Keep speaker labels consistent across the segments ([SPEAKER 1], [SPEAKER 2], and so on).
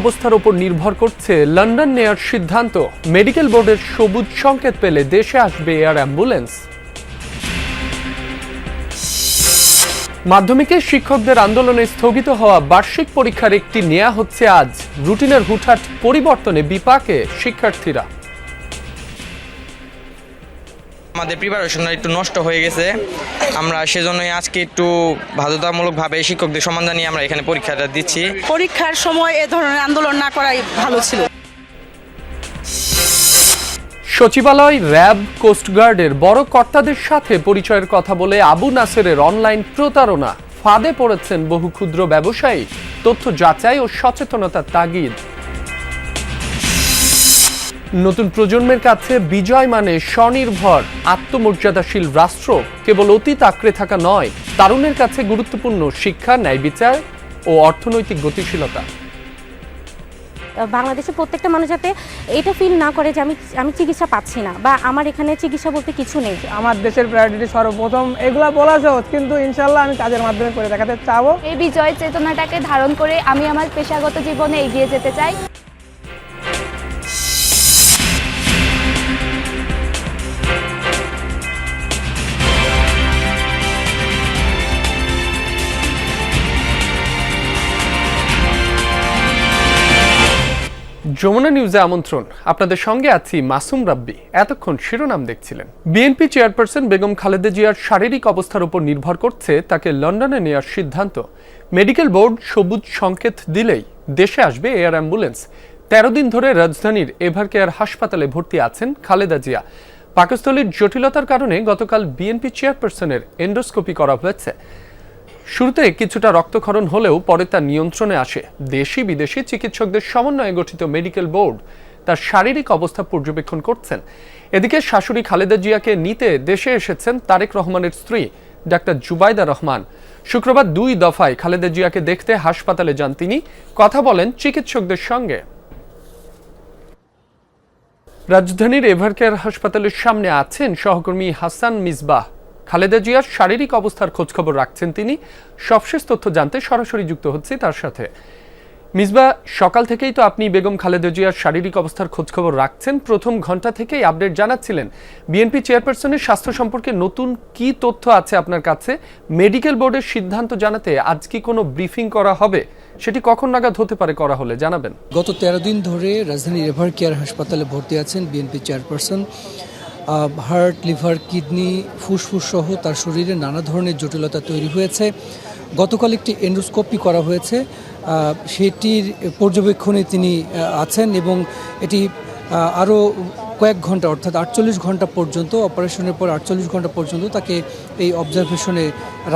[SPEAKER 1] অবস্থার উপর নির্ভর করছে লন্ডন নেয়ার সিদ্ধান্ত। মেডিকেল বোর্ডের সবুজ সংকেত পেলে দেশে আসবে এয়ার অ্যাম্বুলেন্স। মাধ্যমিকে শিক্ষকদের আন্দোলনে স্থগিত হওয়া বার্ষিক পরীক্ষার একটি নেয়া হচ্ছে আজ। রুটিনের হুঠাট পরিবর্তনে বিপাকে শিক্ষার্থীরা।
[SPEAKER 2] আমাদের প্রিপারেশনটা একটু নষ্ট হয়ে গেছে। আমরা সেজন্যই আজকে একটু বাধ্যতামূলকভাবে শিক্ষকদের সম্মান জানিয়ে আমরা এখানে পরীক্ষাটা দিচ্ছি।
[SPEAKER 3] পরীক্ষার সময় এ ধরনের আন্দোলন না করাই ভালো ছিল।
[SPEAKER 1] সচিবালয় র্যাব কোস্টগার্ডের বড় কর্তাদের সাথে পরিচয়ের কথা বলে আবু নাসেরের অনলাইন প্রতারণা। ফাঁদে পড়েছেন বহু ক্ষুদ্র ব্যবসায়ী। তথ্য যাচাই ও সচেতনতার তাগিদ। নতুন প্রজন্মের কাছে বিজয় মানে স্বনির্ভর আত্মমর্যাদাশীল রাষ্ট্র কেবল অতীত আঁকড়ে থাকা নয় তারুণের কাছে গুরুত্বপূর্ণ শিক্ষা ন্যায় বিচার ও অর্থনৈতিক গতিশীলতা।
[SPEAKER 4] বাংলাদেশের প্রত্যেকটা মানুষ যাতে এটা ফিল না করে যে আমি আমি চিকিৎসা পাচ্ছি না বা আমার এখানে চিকিৎসা বলতে কিছু নেই।
[SPEAKER 5] আমার দেশের প্রায়োরিটি সর্বপ্রথম এগুলা বলা সহজ কিন্তু ইনশাল্লাহ আমি কাজের মাধ্যমে করে দেখাতে চাবো।
[SPEAKER 6] এই বিজয় চেতনাটাকে ধারণ করে আমি আমার পেশাগত জীবনে এগিয়ে যেতে চাই।
[SPEAKER 1] যমুনা নিউজে আমন্ত্রণ। আপনাদের সঙ্গে আছি মাসুম রাব্বি। এতক্ষণ শিরোনাম দেখছিলেন। বিএনপি চেয়ারপারসন বেগম খালেদা জিয়ার শারীরিক অবস্থার উপর নির্ভর করছে, তাকে লন্ডনে নেওয়ার সিদ্ধান্ত। মেডিকেল বোর্ড সবুজ সংকেত দিলেই দেশে আসবে এয়ার অ্যাম্বুলেন্স। তেরো দিন ধরে রাজধানীর এভার কেয়ার হাসপাতালে ভর্তি আছেন খালেদা জিয়া। পাকস্থলীর জটিলতার কারণে গতকাল বিএনপি চেয়ারপারসনের এন্ডোস্কোপি করা হয়েছে। শুরুতে কিছুটা রক্তক্ষরণ হলেও পরে তা নিয়ন্ত্রণে আসে। দেশি বিদেশি চিকিৎসকদের সমন্বয়ে গঠিত মেডিকেল বোর্ড তার শারীরিক অবস্থা পর্যবেক্ষণ করছেন। এদিকে শাশুড়ি খালেদা জিয়াকে নিতে দেশে এসেছেন তারেক রহমানের স্ত্রী, ডাক্তার জুবাইদা রহমান। শুক্রবার দুই দফায় খালেদা জিয়াকে দেখতে হাসপাতালে যান তিনি। কথা বলেন চিকিৎসকদের সঙ্গে। রাজধানীর এভারকেয়ার হাসপাতালের সামনে আছেন সহকর্মী হাসান মিসবাহ। খালেদা জিয়ার শারীরিক অবস্থার খোঁজখবর রাখছেন তিনি। সবশেষ তথ্য জানতে সরাসরি যুক্ত হচ্ছে তার সাথে। মিসবা, সকাল থেকেই তো আপনি বেগম খালেদা জিয়ার শারীরিক অবস্থার খোঁজখবর রাখছেন। প্রথম ঘণ্টা থেকেই আপডেট জানাচ্ছিলেন। বিএনপি চেয়ারপারসনের স্বাস্থ্য সম্পর্কে নতুন কি তথ্য আছে আপনার কাছে? মেডিকেল বোর্ডের সিদ্ধান্ত জানাতে আজ কি কোনো ব্রিফিং করা হবে? সেটি কখন নাগাদ হতে পারে করা হলে জানাবেন।
[SPEAKER 7] গত তেরো দিন ধরে রাজধানীর এভার কেয়ার হাসপাতালে ভর্তি আছেন BNP chairperson. Heart, liver, kidney, ফুসফুস সহ তার শরীরে নানা ধরনের জটিলতা তৈরি হয়েছে। গতকাল একটি এন্ডোস্কোপি করা হয়েছে। সেটির পর্যবেক্ষণে তিনি আছেন এবং এটি আরও কয়েক ঘণ্টা, অর্থাৎ আটচল্লিশ ঘণ্টা পর্যন্ত, অপারেশনের পর আটচল্লিশ ঘণ্টা পর্যন্ত তাকে এই অবজারভেশনে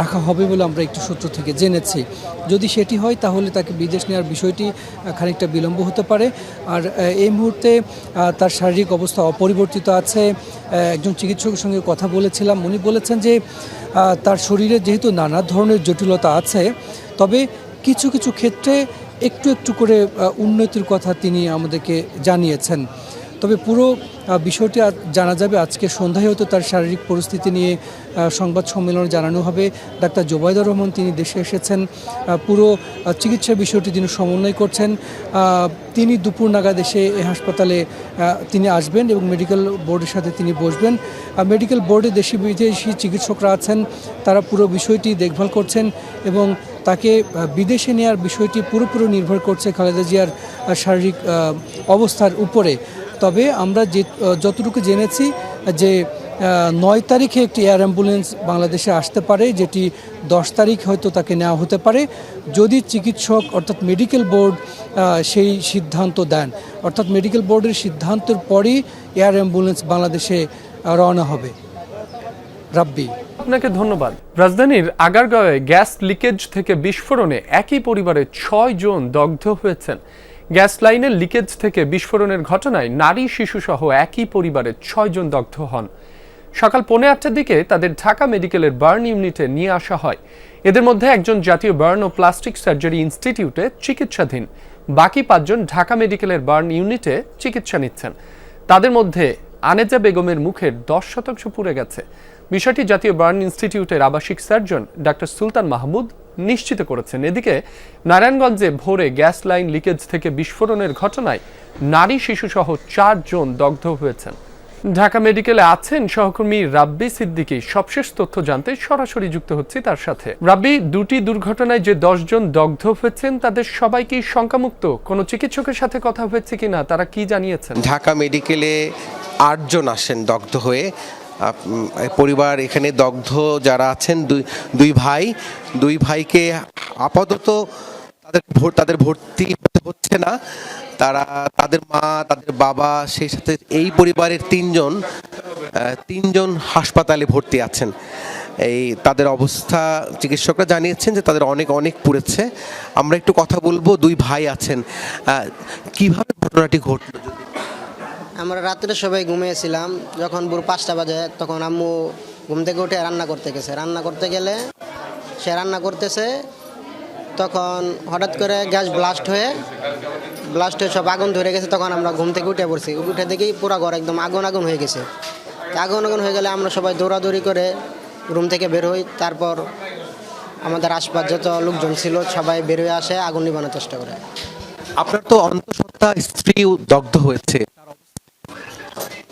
[SPEAKER 7] রাখা হবে বলে আমরা একটু সূত্র থেকে জেনেছি। যদি সেটি হয়, তাহলে তাকে বিদেশ নেওয়ার বিষয়টি খানিকটা বিলম্ব হতে পারে। আর এই মুহূর্তে তার শারীরিক অবস্থা অপরিবর্তিত আছে। একজন চিকিৎসকের সঙ্গে কথা বলেছিলাম। উনি বলেছেন যে তার শরীরে যেহেতু নানা ধরনের জটিলতা আছে, তবে কিছু কিছু ক্ষেত্রে একটু একটু করে উন্নতির কথা তিনি আমাদেরকে জানিয়েছেন। তবে পুরো বিষয়টি জানা যাবে। আজকে সন্ধ্যায় হয়তো তার শারীরিক পরিস্থিতি নিয়ে সংবাদ সম্মেলনে জানানো হবে। ডাক্তার জোবাইদুর রহমান, তিনি দেশে এসেছেন। পুরো চিকিৎসা বিষয়টি তিনি সমন্বয় করছেন। তিনি দুপুর নাগাদ এসে এই হাসপাতালে তিনি আসবেন এবং মেডিকেল বোর্ডের সাথে তিনি বসবেন। মেডিকেল বোর্ডে দেশি বিদেশি চিকিৎসকরা আছেন। তারা পুরো বিষয়টি দেখভাল করছেন এবং তাকে বিদেশে নেওয়ার বিষয়টি পুরোপুরি নির্ভর করছে খালেদা জিয়ার শারীরিক অবস্থার উপরে। তবে আমরা যে যতটুকু জেনেছি যে নয় তারিখে একটি এয়ার অ্যাম্বুলেন্স বাংলাদেশে আসতে পারে, যেটি দশ তারিখ হয়তো তাকে নেওয়া হতে পারে। যদি চিকিৎসক অর্থাৎ মেডিকেল বোর্ড সেই সিদ্ধান্ত দেন। অর্থাৎ মেডিকেল বোর্ডের সিদ্ধান্তের পরই এয়ার অ্যাম্বুলেন্স বাংলাদেশে রওনা হবে। রাব্বি।
[SPEAKER 1] আপনাকে ধন্যবাদ। রাজধানীর আগারগাঁওয়ে গ্যাস লিকেজ থেকে বিস্ফোরণে একই পরিবারের ছয় জন দগ্ধ হয়েছেন। গ্যাস লাইনের লিকেজ থেকে বিস্ফোরণের ঘটনায় নারী, শিশুসহ একই পরিবারের ছয় জন দগ্ধ হন। সকাল পৌনে আটটার দিকে তাদের ঢাকা মেডিকেলের বার্ন ইউনিটে নিয়ে আসা হয়। এদের মধ্যে একজন জাতীয় বার্ন ও প্লাস্টিক সার্জারি ইনস্টিটিউটে চিকিৎসাধীন। বাকি পাঁচজন ঢাকা মেডিকেলের বার্ন ইউনিটে চিকিৎসা নিচ্ছেন। তাদের মধ্যে আনেজা বেগমের মুখের দশ শতাংশ পুড়ে গেছে। বিষয়টি জাতীয় বার্ন ইনস্টিটিউটের আবাসিক সার্জন ডাক্তার সুলতান মাহমুদ নিশ্চিত করেছেন। এদিকে, নারায়ণগঞ্জে ভোরে গ্যাস লাইন লিকেজ থেকে বিস্ফোরণের ঘটনায় নারী শিশুসহ চারজন দগ্ধ হয়েছেন। ঢাকা মেডিকেলে আছেন সহকর্মী রাব্বি সিদ্দিকী। সবশেষ তথ্য জানতে সরাসরি যুক্ত হচ্ছে তার সাথে। রাব্বি, দুটি দুর্ঘটনায় যে দশজন দগ্ধ হয়েছেন, তাদের সবাই কি শঙ্কামুক্ত। কোনো চিকিৎসকের সাথে কথা হয়েছে কিনা, তারা কি জানিয়েছেন?
[SPEAKER 8] ঢাকা মেডিকেলে আটজন আসেন দগ্ধ হয়ে। পরিবার এখানে দগ্ধ যারা আছেন, দুই দুই ভাই, দুই ভাইকে আপাতত তাদের তাদের ভর্তি হচ্ছে না। তারা, তাদের মা, তাদের বাবা, সেই সাথে এই পরিবারের তিনজন তিনজন হাসপাতালে ভর্তি আছেন। এই তাদের অবস্থা চিকিৎসকরা জানিয়েছেন যে তাদের অনেক অনেক পুড়েছে। আমরা একটু কথা বলব, দুই ভাই আছেন। কীভাবে ঘটনাটি ঘটলো?
[SPEAKER 9] আমরা রাত্রে সবাই ঘুমিয়েছিলাম, যখন ভোর পাঁচটা বাজে, তখন আম্মু ঘুম থেকে উঠে রান্না করতে গেছে। রান্না করতে গেলে সে রান্না করতেছে, তখন হঠাৎ করে গ্যাস ব্লাস্ট হয়ে ব্লাস্ট হয়ে সব আগুন ধরে গেছে, তখন আমরা ঘুম থেকে উঠে পড়ছি। উঠে দেখি পুরো ঘর একদম আগুন আগুন হয়ে গেছে। আগুন আগুন হয়ে গেলে আমরা সবাই দৌড়াদৌড়ি করে রুম থেকে বের হই। তারপর আমাদের আশপাশ যত লোকজন ছিল, সবাই বের হয়ে আসে, আগুন নিবানোর চেষ্টা করে।
[SPEAKER 8] আপনার তো অন্তঃসত্ত্বা স্ত্রীও দগ্ধ হয়েছে।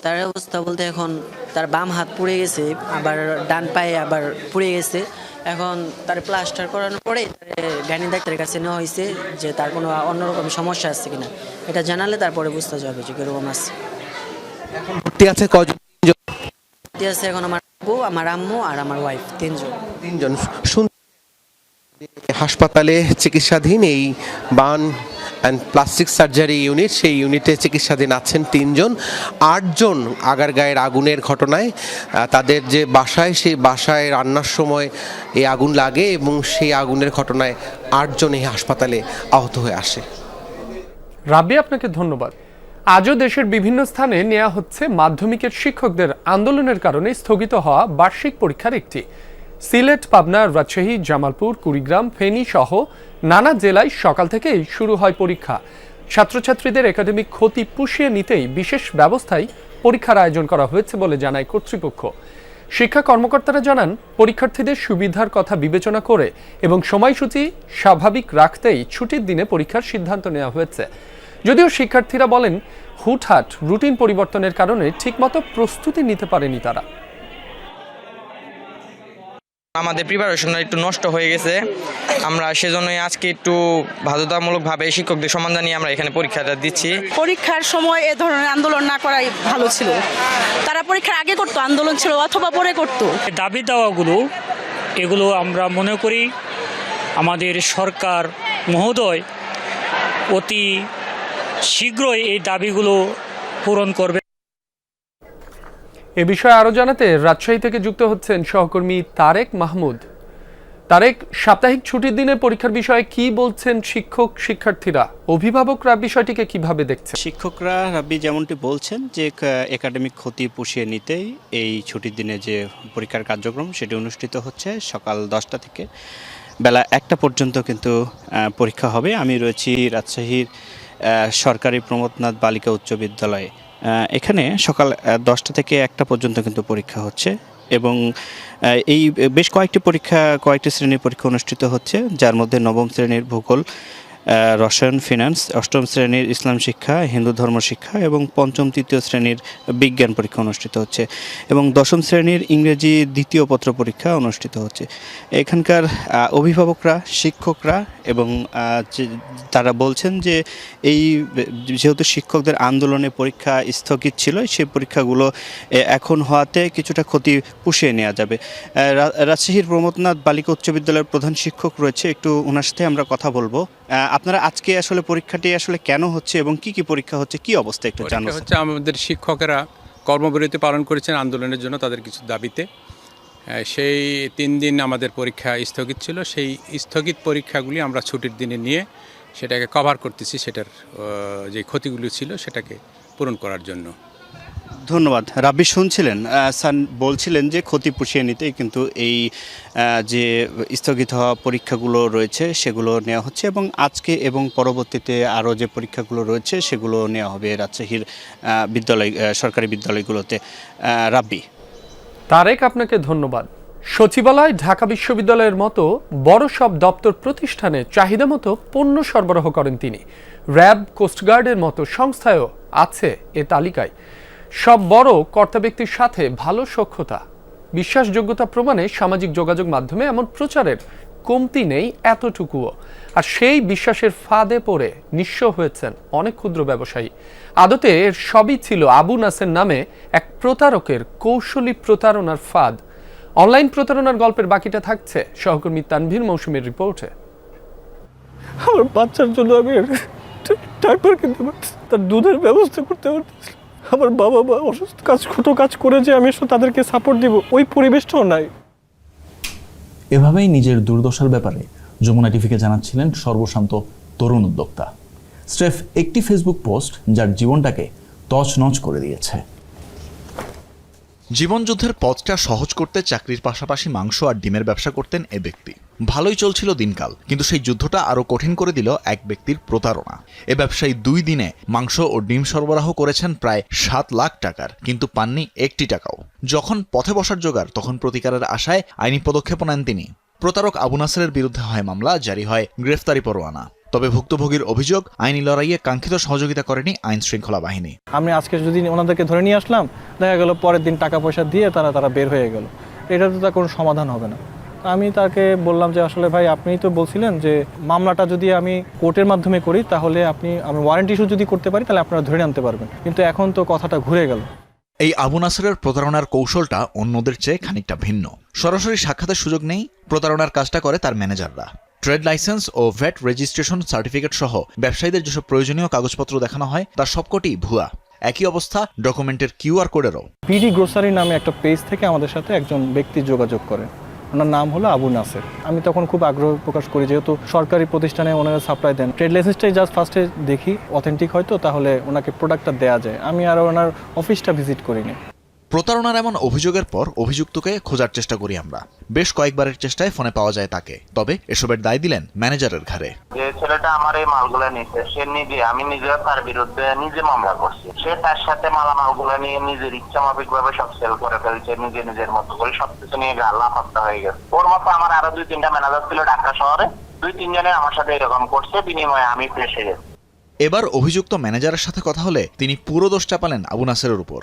[SPEAKER 10] তার অবস্থা বলতে এখন তার বাম হাত পুড়ে গেছে আবার ডান পায়ে আবার পুড়ে গেছে। এখন তার প্লাস্টার করানোর পরে গাইনি ডাক্তারের কাছে নেওয়া হয়েছে যে তার কোনো অন্যরকম সমস্যা আছে কিনা। এটা জানালে তারপরে বুঝতে যাবে যে কীরকম আছে।
[SPEAKER 8] এখন ভর্তি আছে কজন
[SPEAKER 10] ভর্তি আছে এখন আমার আব্বু আমার আম্মু আর আমার ওয়াইফ তিনজন।
[SPEAKER 8] তিনজন। শুন হাসপাতালে চিকিৎসাধীন এই burn and plastic surgery unit, সেই ইউনিটে চিকিৎসাধীন আছেন তিনজন। আটজন আগারগাঁয়ের আগুনের ঘটনায় তাদের যে বাসায়, সেই বাসায় রান্নার সময় এই আগুন লাগে এবং সেই আগুনের ঘটনায় আটজন এই হাসপাতালে আহত হয়ে আসে।
[SPEAKER 1] রাব্বি, আপনাকে ধন্যবাদ। আজও দেশের বিভিন্ন স্থানে নেওয়া হচ্ছে মাধ্যমিকের শিক্ষকদের আন্দোলনের কারণে স্থগিত হওয়া বার্ষিক পরীক্ষার একটি। সিলেট, পাবনা, রাজশাহী, জামালপুর, কুড়িগ্রাম, ফেনী সহ নানা জেলায় সকাল থেকেই শুরু হয় পরীক্ষা। ছাত্রছাত্রীদের একাডেমিক ক্ষতি পুষিয়ে নিতেই বিশেষ ব্যবস্থায় পরীক্ষার আয়োজন করা হয়েছে বলে জানায় কর্তৃপক্ষ। শিক্ষা কর্মকর্তারা জানান, পরীক্ষার্থীদের সুবিধার কথা বিবেচনা করে এবং সময়সূচি স্বাভাবিক রাখতেই ছুটির দিনে পরীক্ষার সিদ্ধান্ত নেওয়া হয়েছে। যদিও শিক্ষার্থীরা বলেন, হুটহাট রুটিন পরিবর্তনের কারণে ঠিকমতো প্রস্তুতি নিতে পারেনি তারা।
[SPEAKER 2] আমাদের প্রিপারেশনটা একটু নষ্ট হয়ে গেছে। আমরা সেজন্যই আজকে একটু বাধ্যতামূলকভাবে শিক্ষকদের সম্মান জানিয়ে আমরা এখানে পরীক্ষাটা দিচ্ছি।
[SPEAKER 3] পরীক্ষার সময় এ ধরনের আন্দোলন না করাই ভালো ছিল। তারা পরীক্ষার আগে করতো আন্দোলন ছিল অথবা পরে করতো।
[SPEAKER 11] দাবি দাওয়াগুলো এগুলো আমরা মনে করি আমাদের সরকার মহোদয় অতি শীঘ্রই এই দাবিগুলো পূরণ করবে।
[SPEAKER 1] এ বিষয়ে আরও জানাতে রাজশাহী থেকে যুক্ত হচ্ছেন সহকর্মী তারেক মাহমুদ। তারেক, সাপ্তাহিক ছুটির দিনে পরীক্ষার বিষয়ে কি বলছেন শিক্ষক, শিক্ষার্থীরা? অভিভাবকরা বিষয়টিকে কীভাবে দেখছেন?
[SPEAKER 12] শিক্ষকরা, রাব্বি, যেমনটি বলছেন যে একাডেমিক ক্ষতি পুষিয়ে নিতেই এই ছুটির দিনে যে পরীক্ষার কার্যক্রম সেটি অনুষ্ঠিত হচ্ছে সকাল দশটা থেকে। বেলা একটা পর্যন্ত কিন্তু পরীক্ষা হবে। আমি রয়েছি রাজশাহীর সরকারি প্রমোদনাথ বালিকা উচ্চ বিদ্যালয়ে। এখানে সকাল দশটা থেকে একটা পর্যন্ত কিন্তু পরীক্ষা হচ্ছে এবং এই বেশ কয়েকটি পরীক্ষা, কয়েকটি শ্রেণির পরীক্ষা অনুষ্ঠিত হচ্ছে, যার মধ্যে নবম শ্রেণির ভূগোল রসায়ন ফিনান্স অষ্টম শ্রেণির ইসলাম শিক্ষা, হিন্দু ধর্ম শিক্ষা এবং পঞ্চম, তৃতীয় শ্রেণির বিজ্ঞান পরীক্ষা অনুষ্ঠিত হচ্ছে এবং দশম শ্রেণির ইংরেজি দ্বিতীয় পত্র পরীক্ষা অনুষ্ঠিত হচ্ছে। এখানকার অভিভাবকরা, শিক্ষকরা এবং তারা বলছেন যে এই যেহেতু শিক্ষকদের আন্দোলনে পরীক্ষা স্থগিত ছিল সেই পরীক্ষাগুলো এখন হওয়াতে কিছুটা ক্ষতি পুষিয়ে নেওয়া যাবে। রাজশাহীর প্রমোদনাথ বালিকা উচ্চ বিদ্যালয়ের প্রধান শিক্ষক রয়েছে একটু ওনার সাথে আমরা কথা বলব। আপনারা আজকে আসলে পরীক্ষাটি আসলে কেন হচ্ছে এবং কি কি পরীক্ষা হচ্ছে কি অবস্থা একটু জানাব
[SPEAKER 13] হচ্ছে আমাদের শিক্ষকেরা কর্মবিরতি পালন করেছেন আন্দোলনের জন্য তাদের কিছু দাবিতে। সেই তিন দিন আমাদের পরীক্ষা স্থগিত ছিল। সেই স্থগিত পরীক্ষাগুলি আমরা ছুটির দিনে নিয়ে সেটাকে কভার করতেছি, সেটার যে ক্ষতিগুলি ছিল সেটাকে পূরণ করার জন্য।
[SPEAKER 12] ধন্যবাদ। রাব্বি শুনছিলেন সান বলছিলেন যে ক্ষতি পুষিয়ে নিতেই কিন্তু এই যে স্থগিত হওয়া পরীক্ষাগুলো রয়েছে সেগুলো নেওয়া হচ্ছে এবং আজকে এবং পরবর্তীতে আরও যে পরীক্ষাগুলো রয়েছে সেগুলো নেওয়া হবে রাজশাহীর বিদ্যালয় সরকারি বিদ্যালয়গুলোতে। রাব্বি।
[SPEAKER 1] তারেক, আপনাকে ধন্যবাদ। সচিবালয়, ঢাকা বিশ্ববিদ্যালয়ের মতো বড় সব দপ্তর প্রতিষ্ঠানে চাহিদা মতো পণ্য সরবরাহ করেন তিনি। র্যাব কোস্টগার্ডের মতো সংস্থায়ও আছে এ তালিকায়। সব বড় কর্তা ব্যক্তির সাথে ভালো সক্ষতা বিশ্বাসযোগ্যতা প্রমাণে সামাজিক যোগাযোগ মাধ্যমে এমন প্রচারের কমতি নেই এতটুকুও। আর সেই বিশ্বাসের ফাঁদে পড়ে নিঃস্ব হয়েছেন অনেক ক্ষুদ্র ব্যবসায়ী। আদতে এর সবই ছিল আবু নাসের নামে এক প্রতারকের কৌশলী প্রতারণার ফাঁদ। অনলাইন প্রতারণার গল্পের বাকিটা থাকছে সহকর্মী তানভীর মৌসুমের রিপোর্টে।
[SPEAKER 14] আমার বাচ্চার জন্য আমি ডাক্তার কিনতে পারছি তার দুধের ব্যবস্থা করতে পারতেছি আমার বাবা মা অসুস্থ কাজ ছোটো কাজ করে যে আমি তাদেরকে সাপোর্ট দিব ওই পরিবেশটাও নাই।
[SPEAKER 15] এভাবেই নিজের দুর্দশার ব্যাপারে যমুনা টিভিকে জানাচ্ছিলেন সর্বশান্ত তরুণ উদ্যোক্তা। স্রেফ একটি ফেসবুক পোস্ট যার জীবনটাকে তছনছ করে দিয়েছে।
[SPEAKER 16] জীবনযুদ্ধের পথটা সহজ করতে চাকরির পাশাপাশি মাংস আর ডিমের ব্যবসা করতেন এ ব্যক্তি। ভালোই চলছিল দিনকাল, কিন্তু সেই যুদ্ধটা আরও কঠিন করে দিল এক ব্যক্তির প্রতারণা। এ ব্যবসায়ী দুই দিনে মাংস ও ডিম সরবরাহ করেছেন প্রায় সাত লাখ টাকার, কিন্তু পাননি একটি টাকাও। যখন পথে বসার জোগাড়, তখন প্রতিকারের আশায় আইনি পদক্ষেপ নেন তিনি। প্রতারক আবু নাসেরের বিরুদ্ধে হয় মামলা, জারি হয় গ্রেফতারি পরোয়ানা। তবে ভুক্তভোগীর অভিযোগ আইনি লড়াইয়ে কাঙ্ক্ষিত সহযোগিতা করেনি আইন শৃঙ্খলা বাহিনী।
[SPEAKER 14] আমি আজকে যদি ওনাদেরকে ধরে নিয়ে আসলাম দেখা গেল পরের দিন টাকা পয়সা দিয়ে তারা তারা বের হয়ে গেল। এটা তো তার কোনো সমাধান হবে না। আমি তাকে বললাম যে আসলে ভাই আপনি তো বলছিলেন যে মামলাটা যদি আমি কোর্টের মাধ্যমে করি তাহলে আপনি আমি ওয়ারেন্টি ইস্যু যদি করতে পারি তাহলে আপনারা ধরে আনতে পারবেন। কিন্তু এখন তো কথাটা ঘুরে গেল।
[SPEAKER 16] এই আবু নাসেরের প্রতারণার কৌশলটা অন্যদের চেয়ে খানিকটা ভিন্ন। সরাসরি সাক্ষাতের সুযোগ নেই প্রতারণার কাজটা করে তার ম্যানেজাররা ট্রেড লাইসেন্স ও ভ্যাট রেজিস্ট্রেশন সার্টিফিকেট সহ ব্যবসায়ীদের যেসব প্রয়োজনীয় কাগজপত্র দেখানো হয়, তার সবকটি ভুয়া। একই অবস্থা ডকুমেন্টের কিউআর কোডেরও।
[SPEAKER 14] পিডি গ্রোসারি নামে একটা পেজ থেকে আমাদের সাথে একজন ব্যক্তি যোগাযোগ করে ওনার নাম হলো আবু নাসের। আমি তখন খুব আগ্রহ প্রকাশ করি, যেহেতু সরকারি প্রতিষ্ঠানে ওনারা সাপ্লাই দেন। ট্রেড লাইসেন্সটাই জাস্ট ফার্স্টে দেখি অথেন্টিক হয়তো, তাহলে ওনাকে প্রোডাক্টটা দেওয়া যায়। আমি আর ওনার অফিসটা ভিজিট করিনি।
[SPEAKER 16] প্রতারণার এমন অভিযোগের পর অভিযুক্তকে খোঁজার চেষ্টা করি আমরা। বেশ কয়েকবারের চেষ্টায় ফোনে পাওয়া যায় তাকে। তবে এসবের দায় দিলেন ম্যানেজারের ঘাড়ে।
[SPEAKER 17] যে ছেলেটা আমার এই নিচ্ছে সে নিজে, আমি নিজে তার বিরুদ্ধে নিজে মামলা করছি। সে তার সাথে মালামালগুলো নিয়ে নিজের ইচ্ছা মাফিক ভাবে সব সেল করে ফেলছে, নিজে নিজের মতো করে সবকিছু নিয়ে হয়ে গেছে। ওর মতো আমার আরও দুই তিনটা ম্যানেজার ছিল ঢাকা শহরে। দুই তিনজনে আমার সাথে এরকম করছে, বিনিময়ে আমি ফেসে গেছি।
[SPEAKER 16] এবার অভিযুক্ত ম্যানেজারের সাথে কথা হলে তিনি পুরো দোষ চাপালেন আবু নাসেরের উপর।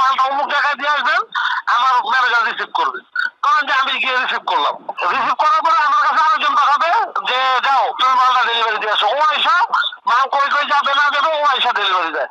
[SPEAKER 17] মালটা অমুক দিয়ে আসবেন, আমার ম্যানেজার রিসিভ কারণ যে আমি গিয়ে রিসিভ করলাম। রিসিভ করার পরে কাছে যে, যাও, তুমি মালটা ডেলিভারি দিয়ে আসো। ও মাল কই কই না দেবে ও আইসা ডেলিভারি দেয়।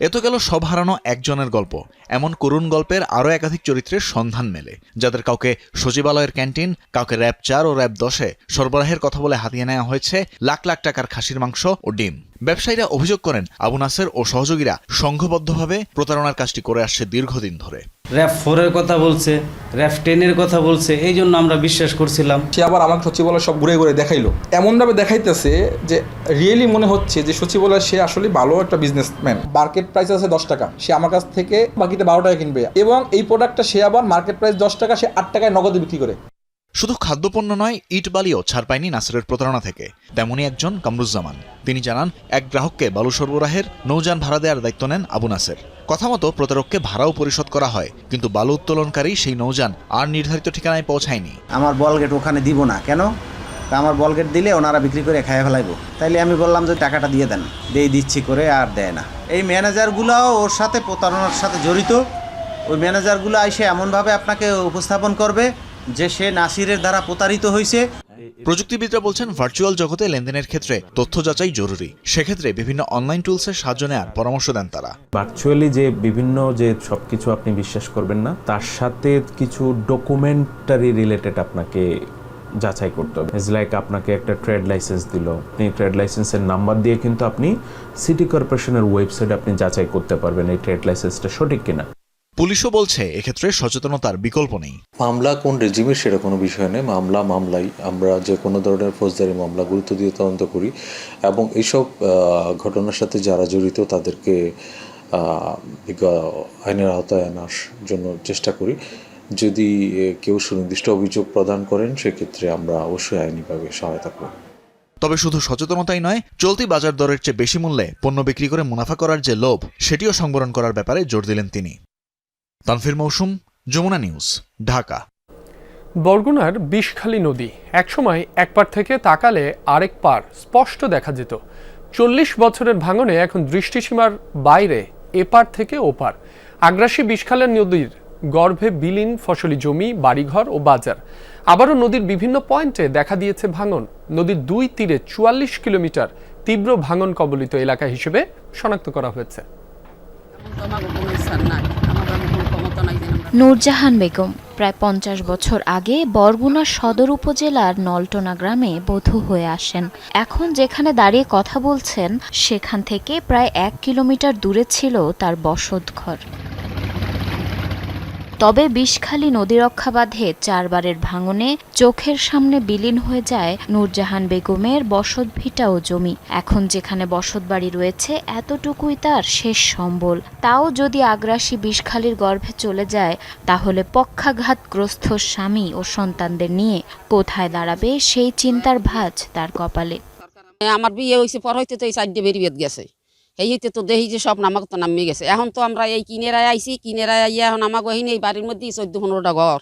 [SPEAKER 16] এত গেল সব হারানো একজনের গল্প। এমন করুণ গল্পের আরও একাধিক চরিত্রের সন্ধান মেলে, যাদের কাউকে সচিবালয়ের ক্যান্টিন, কাউকে র্যাব চার ও র্যাব দশে সরবরাহের কথা বলে হাতিয়ে নেওয়া হয়েছে লাখ লাখ টাকার খাসির মাংস ও ডিম। ব্যবসায়ীরা অভিযোগ করেন আবু নাসের ও সহযোগীরা সংঘবদ্ধভাবে প্রতারণার কাজটি করে আসছে দীর্ঘদিন ধরে।
[SPEAKER 18] র্যাফ ফোরের কথা বলছে র্যাফ টেনের কথা বলছে এই জন্য আমরা বিশ্বাস করছিলাম।
[SPEAKER 19] সে আবার আমাকে সচিবালয় সব ঘুরে ঘুরে দেখাইলো। এমনভাবে দেখাইতেছে যে রিয়েলি মনে হচ্ছে যে সচিবালয় সে আসলে ভালো একটা বিজনেসম্যান মার্কেট প্রাইস আছে দশ টাকা সে আমার কাছ থেকে বাকিতে বারো টাকা কিনবে। এবং এই প্রোডাক্টটা সে আবার মার্কেট প্রাইস দশ টাকা সে আট টাকায় নগদে বিক্রি করে।
[SPEAKER 16] শুধু খাদ্যপণ্য নয়, ইট বালিও ছাড় পায়নি নাসিরের প্রতারণা থেকে। তেমনই একজন কামরুজ্জামান। তিনি জানান, এক গ্রাহককে বালু সরবরাহের নৌযান ভাড়া দেওয়ার দায়িত্ব নেন আবু নাসের। কথা মতো প্রতারককে ভাড়াও পরিশোধ করা হয়, কিন্তু বালু উত্তোলনকারী সেই নৌযান আর নির্ধারিত ঠিকানায় পৌঁছায়নি।
[SPEAKER 20] আমার বল গেট ওখানে দিব না। কেন? আমার বলগেট দিলে ওনারা বিক্রি করে খাইয়ে ফেলাইবো। তাইলে আমি বললাম যে টাকাটা দিয়ে দেন। দিয়ে দিচ্ছি করে আর দেয় না। এই ম্যানেজারগুলোও ওর সাথে প্রতারণার সাথে জড়িত। ওই ম্যানেজারগুলো এসে এমনভাবে আপনাকে উপস্থাপন করবে যে সে নাসিরের দ্বারা প্রতারিত হয়েছে
[SPEAKER 16] প্রযুক্তিবিদরা বলছেন ভার্চুয়াল জগতে লেনদেনের ক্ষেত্রে তথ্য যাচাই জরুরি। সেক্ষেত্রে বিভিন্ন অনলাইন টুলসের সাহায্য নেওয়ার পরামর্শ দেন তারা।
[SPEAKER 21] ভার্চুয়ালি যে বিভিন্ন যে সব কিছু আপনি বিশ্বাস করবেন না তার সাথে কিছু ডকুমেন্টারি রিলেটেড আপনাকে যাচাই করতে হবে। ইজ লাইক আপনাকে একটা ট্রেড লাইসেন্স দিল। আপনি ট্রেড লাইসেন্সের নাম্বার দিয়ে কিন্তু আপনি সিটি কর্পোরেশনের ওয়েবসাইট আপনি যাচাই করতে পারবেন এই ট্রেড লাইসেন্সটা সঠিক কিনা।
[SPEAKER 16] পুলিশও বলছে এক্ষেত্রে সচেতনতার বিকল্প নেই।
[SPEAKER 22] মামলা কোন রেজিমের সেটা কোনো বিষয় নেই মামলা মামলাই। আমরা যে কোনো ধরনের ফৌজদারি মামলা গুরুত্ব দিয়ে তদন্ত করি এবং এইসব ঘটনার সাথে যারা জড়িত তাদেরকে আইনের আওতায় আনার জন্য চেষ্টা করি। যদি কেউ সুনির্দিষ্ট অভিযোগ প্রদান করেন সেক্ষেত্রে আমরা অবশ্যই আইনিভাবে সহায়তা করি
[SPEAKER 16] তবে শুধু সচেতনতাই নয় চলতি বাজার দরের চেয়ে বেশি মূল্যে পণ্য বিক্রি করে মুনাফা করার যে লোভ সেটিও সংবরণ করার ব্যাপারে জোর দিলেন তিনি। তানফির মৌসুম, যমুনা নিউজ, ঢাকা।
[SPEAKER 1] বরগুনার বিষখালী নদী একসময় এক পার থেকে তাকালে আরেক পার স্পষ্ট দেখা যেত। চল্লিশ বছরের ভাঙনে এখন দৃষ্টিসীমার বাইরে এপার থেকে ওপার। আগ্রাসী বিষখালের নদীর গর্ভে বিলীন ফসলি জমি, বাড়িঘর ও বাজার। আবারও নদীর বিভিন্ন পয়েন্টে দেখা দিয়েছে ভাঙন। নদীর দুই তীরে চুয়াল্লিশ কিলোমিটার তীব্র ভাঙন কবলিত এলাকা হিসেবে শনাক্ত করা হয়েছে।
[SPEAKER 23] নূরজাহান বেগম, প্রায় পঞ্চাশ বছর আগে বরগুনা সদর উপজেলার নলটনা গ্রামে বধূ হয়ে আসেন। এখন যেখানে দাঁড়িয়ে কথা বলছেন, সেখান থেকে প্রায় এক কিলোমিটার দূরে ছিল তার বসতঘর। তবে বিষখালী নদীরক্ষা বাঁধে চারবারের ভাঙনে চোখের সামনে বিলীন হয়ে যায় নূরজাহান বেগমের বসত ভিটা ও জমি। এখন যেখানে বসতবাড়ি রয়েছে, এতটুকুই তার শেষ সম্বল। তাও যদি আগ্রাসী বিষখালীর গর্ভে চলে যায়, তাহলে পক্ষাঘাতগ্রস্ত স্বামী ও সন্তানদের নিয়ে কোথায় দাঁড়াবে সেই চিন্তার ভাঁজ তার কপালে।
[SPEAKER 24] আমার বিয়ে হয়েছে, পর হইতে তো এই সাইডে বেরিয়ে গেছে। এই তো দেখি যে সব নামাক তো নামিয়ে গেছে। এখন তো আমরা এই কিনেরায় আইছি, কিনেরায় আইয়া এখন আমাকে ওহিনী এই বাড়ির মধ্যেই চোদ্দ পনেরোটা ঘর।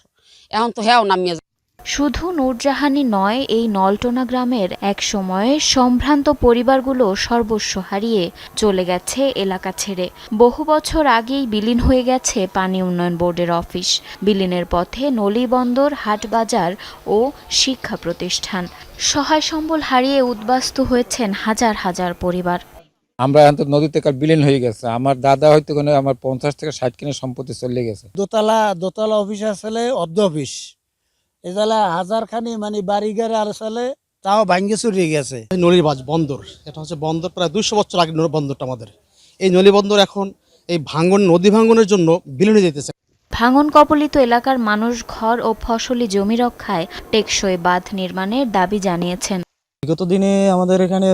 [SPEAKER 24] এখন তো হ্যাঁ নামিয়ে
[SPEAKER 23] শুধু নূরজাহানি নয়, এই নলটনা গ্রামের এক সময়ে সম্ভ্রান্ত পরিবারগুলো সর্বস্ব হারিয়ে চলে গেছে এলাকা ছেড়ে। বহু বছর আগেই বিলীন হয়ে গেছে পানি উন্নয়ন বোর্ডের অফিস। বিলীনের পথে নলিবন্দর হাটবাজার ও শিক্ষা প্রতিষ্ঠান। সহায় সম্বল হারিয়ে উদ্বাস্ত হয়েছেন হাজার হাজার পরিবার।
[SPEAKER 25] আমরা এখন তো নদীতে কাল বিলীন হয়ে গেছে। আমার দাদা হয়তো কোনো আমার পঞ্চাশ থেকে ষাট কিনে সম্পত্তি চলে গেছে।
[SPEAKER 26] দোতলা দোতলা অফিস আসলে অর্ধ অফিস এজালা হাজার খানি মানে বাড়ি গাড়ি আর আসলে তাও ভাঙ্গে চুরিয়ে গেছে।
[SPEAKER 27] নলিবাজ বন্দর এটা হচ্ছে বন্দর প্রায় দুশো বছর আগে বন্দরটা আমাদের। এই নলি বন্দর এখন এই ভাঙ্গন নদী ভাঙ্গনের জন্য বিলীনে যেতেছে
[SPEAKER 23] ভাঙন কবলিত এলাকার মানুষ ঘর ও ফসলি জমি রক্ষায় টেকসই বাঁধ নির্মাণের দাবি জানিয়েছেন।
[SPEAKER 27] বিগত দিনে আমাদের এখানে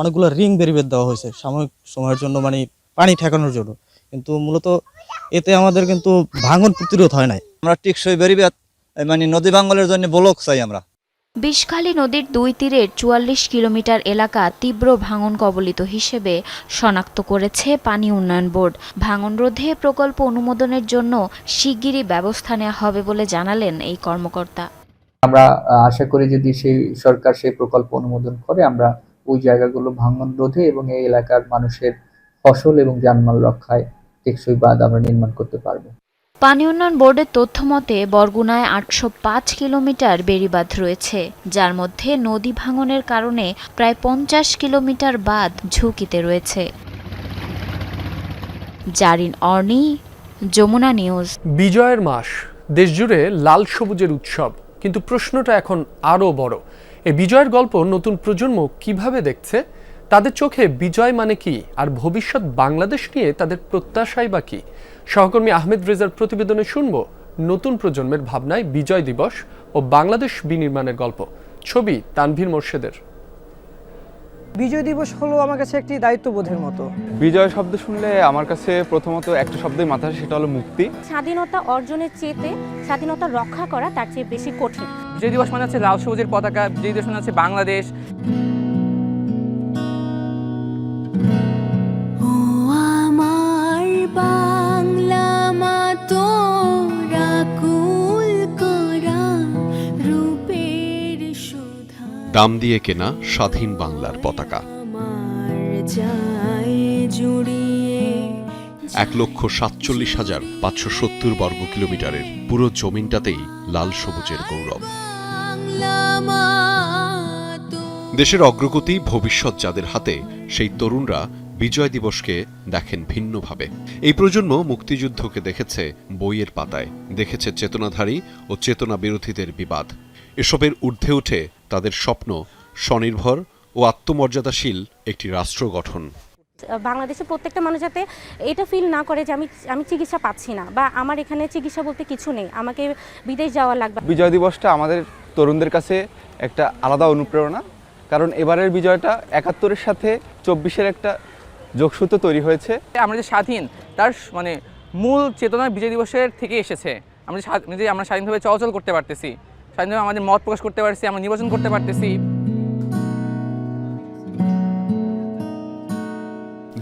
[SPEAKER 27] অনেকগুলো রিং বেরিয়ে দেওয়া হয়েছে সাময়িক সময়ের জন্য মানে পানি ঠেকানোর জন্য। কিন্তু মূলত এতে আমাদের কিন্তু ভাঙন প্রতিরোধ হয় নাই।
[SPEAKER 28] আমরা টিকসই বেরিবাদ মানে নদী ভাঙ্গলের জন্য ব্লক চাই আমরা।
[SPEAKER 23] বিষখালী নদীর দুই তীরের চুয়াল্লিশ কিলোমিটার এলাকা তীব্র ভাঙন কবলিত হিসেবে শনাক্ত করেছে পানি উন্নয়ন বোর্ড। ভাঙন রোধে প্রকল্প অনুমোদনের জন্য শিগগিরই ব্যবস্থা নেওয়া হবে বলে জানালেন এই কর্মকর্তা।
[SPEAKER 29] আমরা আহ, আশা করি যদি সেই সরকার সেই প্রকল্প অনুমোদন করে আমরা ওই জায়গাগুলো ভাঙন রোধে এবং এই এলাকার মানুষের ফসল এবং জানমাল রক্ষায় টেকসই বাঁধ আমরা নির্মাণ করতে পারব।
[SPEAKER 23] পানি উন্নয়ন বোর্ডের তথ্য মতে বরগুনায় আটশো পাঁচ কিলোমিটার বেড়িবাঁধ রয়েছে যার মধ্যে নদী ভাঙনের কারণে প্রায় পঞ্চাশ কিলোমিটার বাঁধ ঝুঁকিতে রয়েছে। জারিন অর্নি যমুনা নিউজ।
[SPEAKER 1] বিজয়ের মাস দেশজুড়ে লাল সবুজের উৎসব। কিন্তু প্রশ্নটা এখন আরও বড়। এই বিজয়ের গল্প নতুন প্রজন্ম কীভাবে দেখছে? তাদের চোখে বিজয় মানে কি? আর ভবিষ্যৎ বাংলাদেশ নিয়ে তাদের প্রত্যাশাই বা কি? সহকর্মী আহমেদ রেজার প্রতিবেদনে শুনব নতুন প্রজন্মের ভাবনায় বিজয় দিবস ও বাংলাদেশ বিনির্মাণের গল্প। ছবি তানভীর মোর্শেদের।
[SPEAKER 30] বিজয় দিবস হলো আমার কাছে একটি দায়িত্ববোধের মতো।
[SPEAKER 31] বিজয় শব্দ শুনলে আমার কাছে প্রথমত একটা শব্দই মাথায় আসে, সেটা হলো মুক্তি।
[SPEAKER 32] স্বাধীনতা অর্জনের চেয়েতে স্বাধীনতা রক্ষা করা তার চেয়ে বেশি কঠিন।
[SPEAKER 33] বিজয় দিবস মানে হচ্ছে লাল সবুজের পতাকা বিজয় দিবস মানে হচ্ছে বাংলাদেশ
[SPEAKER 34] আমার বাংলা
[SPEAKER 35] দাম দিয়ে কেনা স্বাধীন বাংলার পতাকা। এক লক্ষ সাতচল্লিশ হাজার পাঁচশো সত্তর বর্গ কিলোমিটারের পুরো জমিনটাতেই লাল সবুজের গৌরব। দেশের অগ্রগতি ভবিষ্যৎ যাদের হাতে, সেই তরুণরা বিজয় দিবসকে দেখেন ভিন্নভাবে। এই প্রজন্ম মুক্তিযুদ্ধকে দেখেছে বইয়ের পাতায়, দেখেছে চেতনাধারী ও চেতনা বিরোধীদের বিবাদ। এসবের ঊর্ধ্বে উঠে তাদের স্বপ্ন স্বনির্ভর ও আত্মমর্যাদাশীল একটি রাষ্ট্র গঠন।
[SPEAKER 32] বাংলাদেশের প্রত্যেকটা মানুষ যাতে এটা ফিল না করে যে আমি আমি চিকিৎসা পাচ্ছি না বা আমার এখানে চিকিৎসা বলতে কিছু নেই আমাকে বিদেশ যাওয়া লাগবে।
[SPEAKER 31] বিজয় দিবসটা আমাদের তরুণদের কাছে একটা আলাদা অনুপ্রেরণা কারণ এবারের বিজয়টা একাত্তরের সাথে চব্বিশের একটা যোগসূত্র তৈরি হয়েছে।
[SPEAKER 33] আমরা যে স্বাধীন তার মানে মূল চেতনা বিজয় দিবসের থেকে এসেছে। আমরা যে আমরা স্বাধীনভাবে চলাচল করতে পারতেছি। স্বাধীনভাবে আমাদের মত প্রকাশ করতে পারছি আমরা নির্বাচন করতে পারতেছি।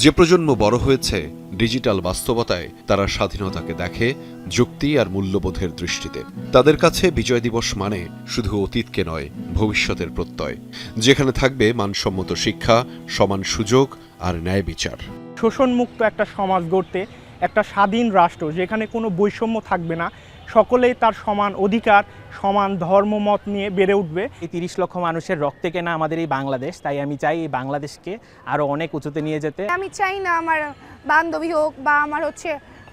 [SPEAKER 35] যে প্রজন্ম বড় হয়েছে ডিজিটাল বাস্তবতায় তারা স্বাধীনতাকে দেখে যুক্তি আর মূল্যবোধের দৃষ্টিতে। তাদের কাছে বিজয় দিবস মানে শুধু অতীতকে নয় ভবিষ্যতের প্রত্যয়। যেখানে থাকবে মানসম্মত শিক্ষা সমান সুযোগ আর ন্যায় বিচার।
[SPEAKER 36] শোষণমুক্ত একটা সমাজ গড়তে একটা স্বাধীন রাষ্ট্র যেখানে কোনো বৈষম্য থাকবে না সকলেই তার সমান অধিকার সমান ধর্মমত নিয়ে বেড়ে উঠবে।
[SPEAKER 37] এই তিরিশ লক্ষ মানুষের রক্তে কেনা আমাদের এই বাংলাদেশ তাই আমি চাই এই বাংলাদেশকে আরও অনেক উঁচুতে নিয়ে যেতে।
[SPEAKER 38] আমি চাই না আমার বান্ধবী হোক বা আমার হচ্ছে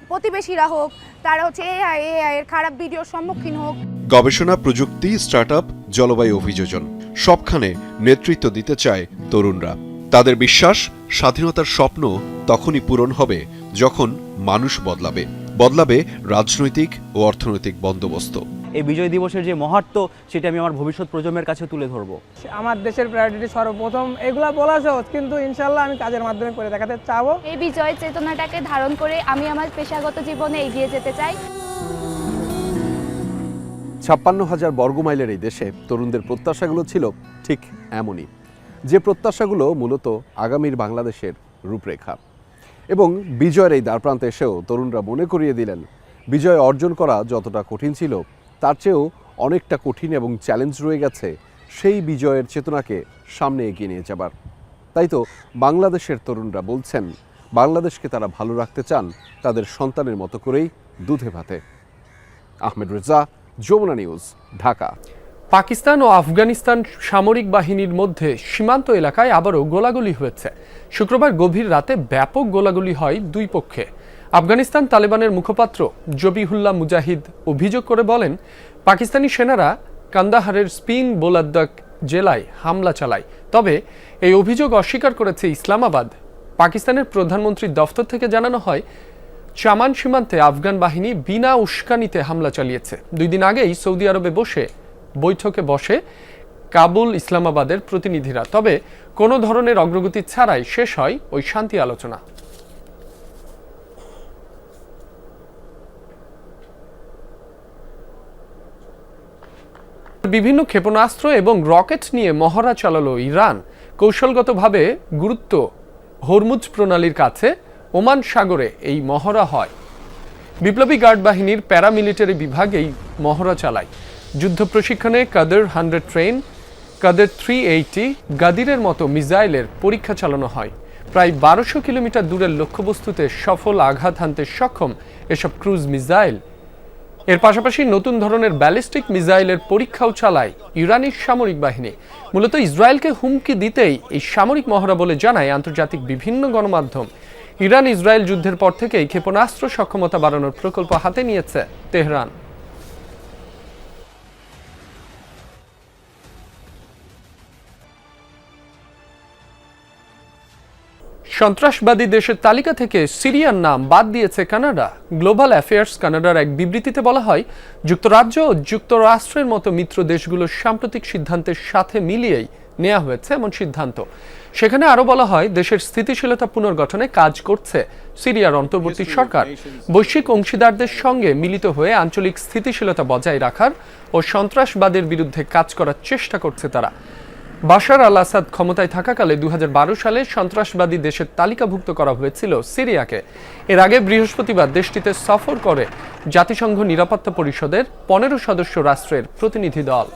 [SPEAKER 38] প্রতিবেশীরা হোক তারা হচ্ছে এআই এআই এর খারাপ ভিডিওর সম্মুখীন হোক।
[SPEAKER 35] গবেষণা প্রযুক্তি স্টার্টআপ জলবায়ু অভিযোজন সবখানে নেতৃত্ব দিতে চায় তরুণরা। তাদের বিশ্বাস স্বাধীনতার স্বপ্ন তখনই পূরণ হবে যখন মানুষ বদলাবে। বদলাবে রাজনৈতিক ও অর্থনৈতিক বন্দোবস্ত।
[SPEAKER 39] এই বিজয় দিবসের যে মহাত্ম সেটা আমি আমার ভবিষ্যৎ প্রজন্মের কাছে তুলে ধরবো।
[SPEAKER 30] আমার দেশের প্রায়োরিটি সর্বপ্রথম এগুলা বলা সহজ কিন্তু ইনশাল্লাহ আমি কাজের মাধ্যমে করে দেখাতে চাবো।
[SPEAKER 40] এই বিজয় চেতনাটাকে ধারণ করে আমি আমার পেশাগত জীবনে এগিয়ে যেতে চাই।
[SPEAKER 41] ছাপ্পান্ন হাজার বর্গমাইলের এই দেশে তরুণদের প্রত্যাশাগুলো ছিল ঠিক এমনই। যে প্রত্যাশাগুলো মূলত আগামীর বাংলাদেশের রূপরেখা। এবং বিজয়ের এই দ্বারপ্রান্তে এসেও তরুণরা মনে করিয়ে দিলেন বিজয় অর্জন করা যতটা কঠিন ছিল তার চেয়েও অনেকটা কঠিন এবং চ্যালেঞ্জ রয়ে গেছে, সেই বিজয়ের চেতনাকে সামনে এগিয়ে নিয়ে যাবার। তাই তো বাংলাদেশের তরুণরা বলছেন, বাংলাদেশকে তারা ভালো রাখতে চান তাদের সন্তানের মতো করেই দুধে ভাতে। আহমেদ রেজা, যমুনা নিউজ, ঢাকা।
[SPEAKER 1] পাকিস্তান ও আফগানিস্তান সামরিক বাহিনীর মধ্যে সীমান্ত এলাকায় আবারও গোলাগুলি হয়েছে। শুক্রবার গভীর রাতে ব্যাপক গোলাগুলি হয় দুই পক্ষে। আফগানিস্তান তালেবানের মুখপাত্র জবিহুল্লাহ মুজাহিদ অভিযোগ করে বলেন, পাকিস্তানি সেনারা কান্দাহারের স্পিন বোলাদ্দাক জেলায় হামলা চালায়। তবে এই অভিযোগ অস্বীকার করেছে ইসলামাবাদ। পাকিস্তানের প্রধানমন্ত্রীর দফতর থেকে জানানো হয়, চামান সীমান্তে আফগান বাহিনী বিনা উস্কানিতে হামলা চালিয়েছে। দুই দিন আগেই সৌদি আরবে বসে বৈঠকে বসে কাবুল ইসলামাবাদের প্রতিনিধিরা। তবে কোনো ধরনের অগ্রগতি ছাড়াই শেষ হয় ওই শান্তি আলোচনা। বিভিন্ন ক্ষেপণাস্ত্র এবং রকেট নিয়ে মহড়া চালালো ইরান। কৌশলগতভাবে গুরুত্ব হরমুজ প্রণালীর কাছে ওমান সাগরে এই মহড়া হয়। বিপ্লবী গার্ড বাহিনীর প্যারামিলিটারি বিভাগ এই মহড়া চালায়। যুদ্ধ প্রশিক্ষণে কাদের হান্ড্রেড ট্রেন, কাদের থ্রি এইটি, গাদিরের মতো মিসাইলের পরীক্ষা চালানো হয়। প্রায় বারোশো কিলোমিটার দূরের লক্ষ্যবস্তুতে সফল আঘাত হানতে সক্ষম এসব ক্রুজ মিসাইল এর পাশাপাশি নতুন ধরনের ব্যালিস্টিক মিসাইলের পরীক্ষাও চালায় ইরানের সামরিক বাহিনী। মূলত ইসরায়েলকে হুমকি দিতেই এই সামরিক মহড়া বলে জানায় আন্তর্জাতিক বিভিন্ন গণমাধ্যম। ইরান ইসরায়েল যুদ্ধের পর থেকেই ক্ষেপণাস্ত্র সক্ষমতা বাড়ানোর প্রকল্প হাতে নিয়েছে তেহরান। সন্ত্রাসবাদী দেশের তালিকা থেকে সিরিয়ার নাম বাদ দিয়েছে কানাডা। গ্লোবাল অ্যাফেয়ার্স কানাডার এক বিবৃতিতে বলা হয় যুক্তরাজ্য ও যুক্তরাষ্ট্রের মতো মিত্র দেশগুলোর সাম্প্রতিক সিদ্ধান্তের সাথে মিলিয়েই নেওয়া হয়েছে এমন সিদ্ধান্ত। সেখানে আরও বলা হয় দেশের স্থিতিশীলতা পুনর্গঠনে কাজ করছে সিরিয়ার অন্তর্বর্তী সরকার। বৈশ্বিক অংশীদারদের সঙ্গে মিলিত হয়ে আঞ্চলিক স্থিতিশীলতা বজায় রাখার ও সন্ত্রাসবাদের বিরুদ্ধে কাজ করার চেষ্টা করছে তারা। বাশার আল আসাদ ক্ষমতায় থাকাকালে দু হাজার বারো সালে সন্ত্রাসবাদী দেশের তালিকাভুক্ত করা হয়েছিল সিরিয়াকে। এর আগে বৃহস্পতিবার দেশটিতে সফর করে জাতিসংঘ নিরাপত্তা পরিষদের পনেরো সদস্য রাষ্ট্রের প্রতিনিধি দল।